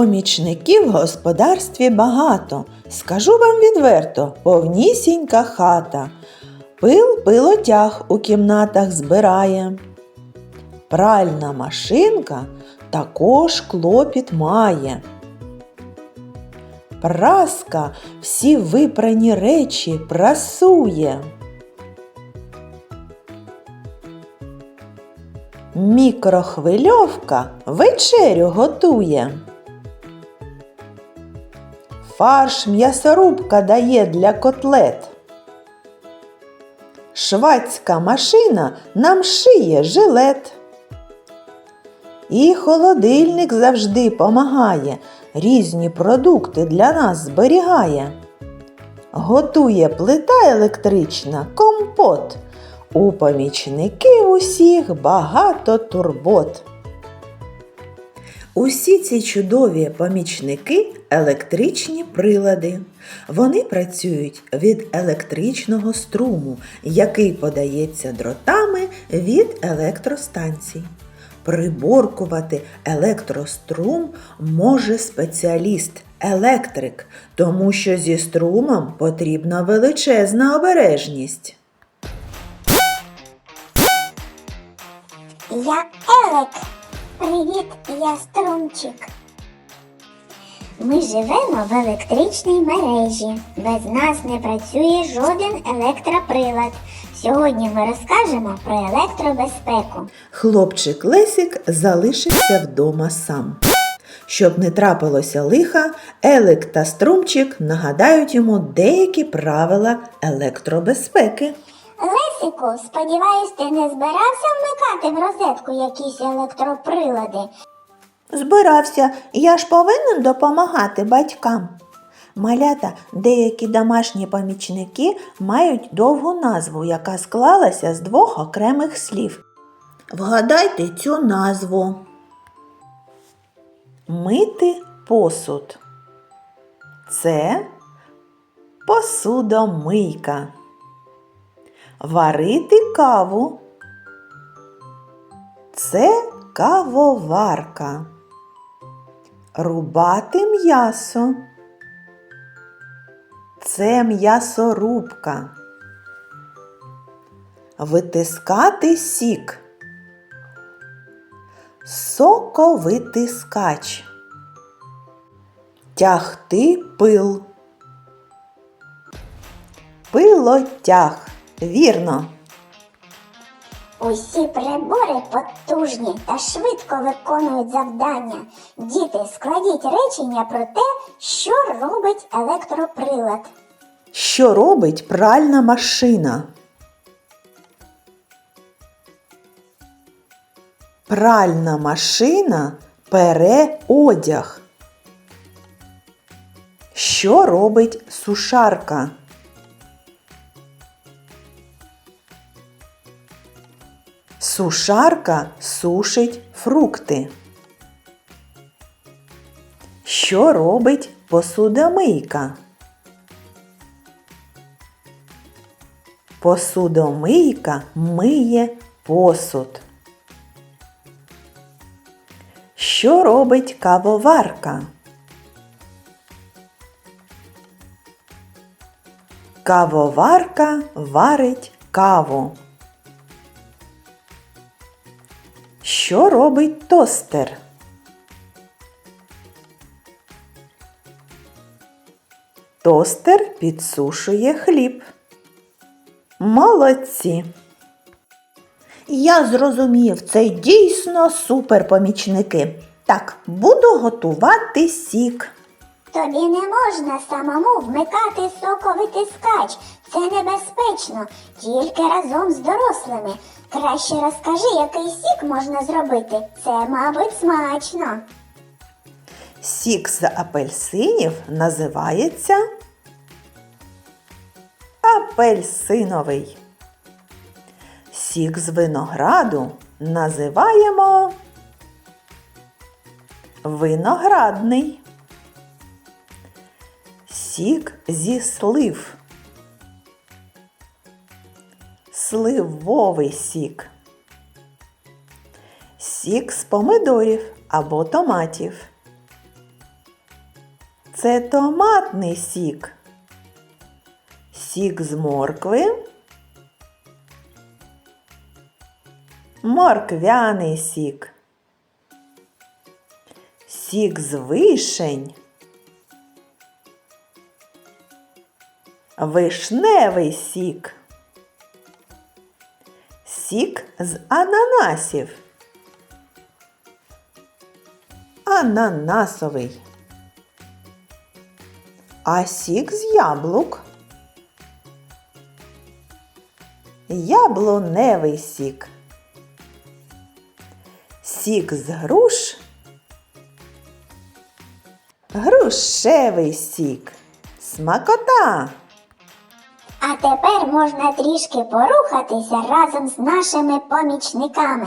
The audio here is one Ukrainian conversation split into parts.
Помічників в господарстві багато. Скажу вам відверто, повнісінька хата. Пил пилотяг у кімнатах збирає. Пральна машинка також клопіт має. Праска всі випрані речі прасує. Мікрохвильовка вечерю готує. Фарш м'ясорубка дає для котлет. Швацька машина нам шиє жилет. І холодильник завжди помагає, різні продукти для нас зберігає. Готує плита електрична компот. У помічників усіх багато турбот. Усі ці чудові помічники електричні прилади. Вони працюють від електричного струму, який подається дротами від електростанцій. Приборкувати електрострум може спеціаліст, електрик, тому що зі струмом потрібна величезна обережність. Я Елек. Привіт, я Струмчик. Ми живемо в електричній мережі. Без нас не працює жоден електроприлад. Сьогодні ми розкажемо про електробезпеку. Хлопчик Лесик залишився вдома сам. Щоб не трапилося лиха, Елик та Струмчик нагадають йому деякі правила електробезпеки. Лесику, сподіваюсь, ти не збирався вмикати в розетку якісь електроприлади. Збирався, я ж повинен допомагати батькам. Малята, деякі домашні помічники мають довгу назву, яка склалася з двох окремих слів. Вгадайте цю назву. Мити посуд. Це посудомийка. Варити каву. Це кавоварка. Рубати м'ясо. Це м'ясорубка. Витискати сік. Соковитискач. Тягти пил. Пилотяг. Вірно. Усі прибори потужні та швидко виконують завдання. Діти, складіть речення про те, що робить електроприлад. Що робить пральна машина? Пральна машина пере одяг. Що робить сушарка? Сушарка сушить фрукти. Що робить посудомийка? Посудомийка миє посуд. Що робить кавоварка? Кавоварка варить каву. Що робить тостер? Тостер підсушує хліб. Молодці. Я зрозумів, це дійсно суперпомічники. Так, буду готувати сік. Тобі не можна самому вмикати соковитискач. Це небезпечно, тільки разом з дорослими. Краще розкажи, який сік можна зробити. Це, мабуть, смачно. Сік з апельсинів називається апельсиновий. Сік з винограду називаємо виноградний. Сік зі слив. Сливовий сік. Сік з помидорів або томатів. це томатний сік. Сік з моркви. Морквяний сік. Сік з вишень. Вишневий сік. Сік з ананасів. Ананасовий. А сік з яблук. Яблуневий сік. Сік з груш. Грушевий сік. Смакота. А тепер можна трішки порухатися разом з нашими помічниками.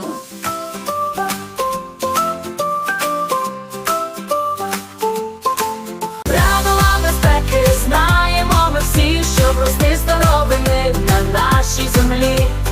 Правила безпеки знаємо ми всі, щоб рости здоровими на нашій землі.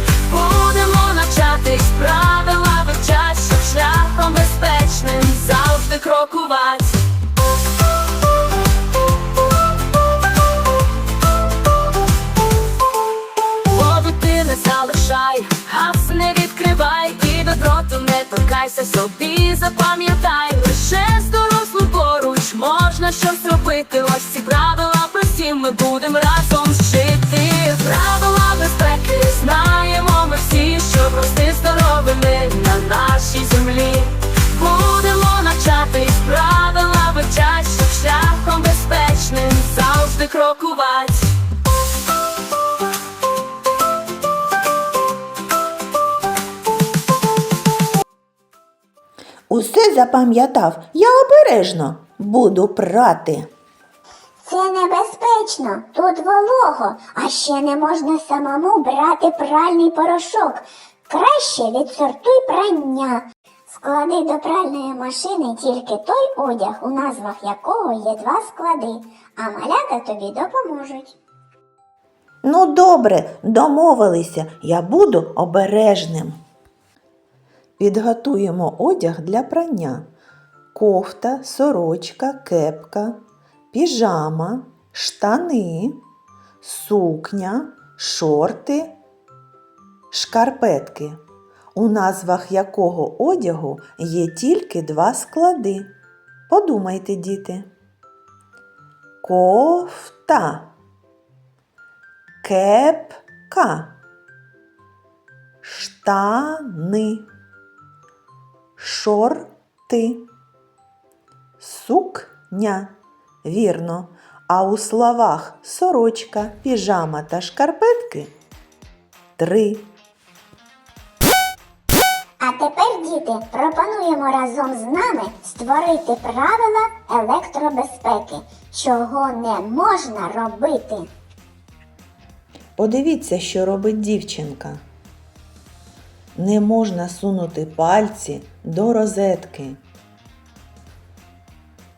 Не собі, запам'ятай, лише з дорослим поруч можна щось робити. Ось ці правила прості, ми будемо разом Усе запам'ятав, я обережно буду прати. Це небезпечно, тут волого, а ще не можна самому брати пральний порошок. Краще відсортуй прання. Склади до пральної машини тільки той одяг, у назвах якого є два склади, а малята тобі допоможуть. Ну, добре, домовилися, я буду обережним. Підготуємо одяг для прання. Кофта, сорочка, кепка, піжама, штани, сукня, шорти, шкарпетки, у назвах якого одягу є тільки два склади. Подумайте, діти. Кофта. Кепка. Штани. Шорти. Сукня. Вірно. А у словах сорочка, піжама та шкарпетки три. А тепер, діти, пропонуємо разом з нами створити правила електробезпеки, чого не можна робити. Подивіться, що робить дівчинка. Не можна сунути пальці до розетки.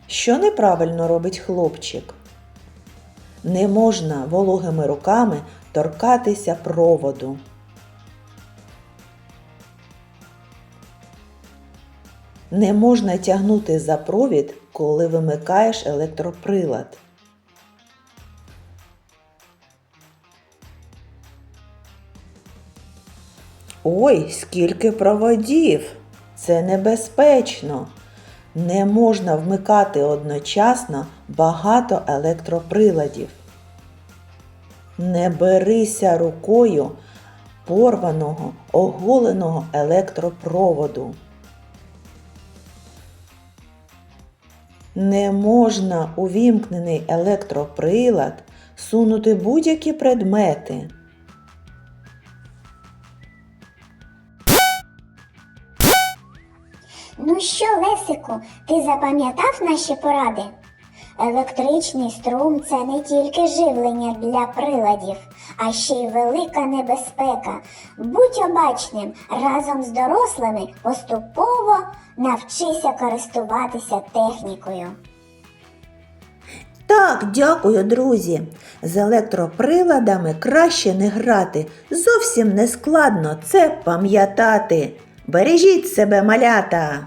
Що неправильно робить хлопчик? Не можна вологими руками торкатися проводу. Не можна тягнути за провід, коли вимикаєш електроприлад. Ой, скільки проводів! Це небезпечно. Не можна вмикати одночасно багато електроприладів. Не берися рукою порваного, оголеного електропроводу. Не можна у вімкнений електроприлад сунути будь-які предмети. Ну що, Лесику, ти запам'ятав наші поради? Електричний струм це не тільки живлення для приладів, а ще й велика небезпека. Будь обачним, разом з дорослими поступово навчися користуватися технікою. Так, дякую, друзі. З електроприладами краще не грати. Зовсім не складно це пам'ятати. Бережіть себе, малята!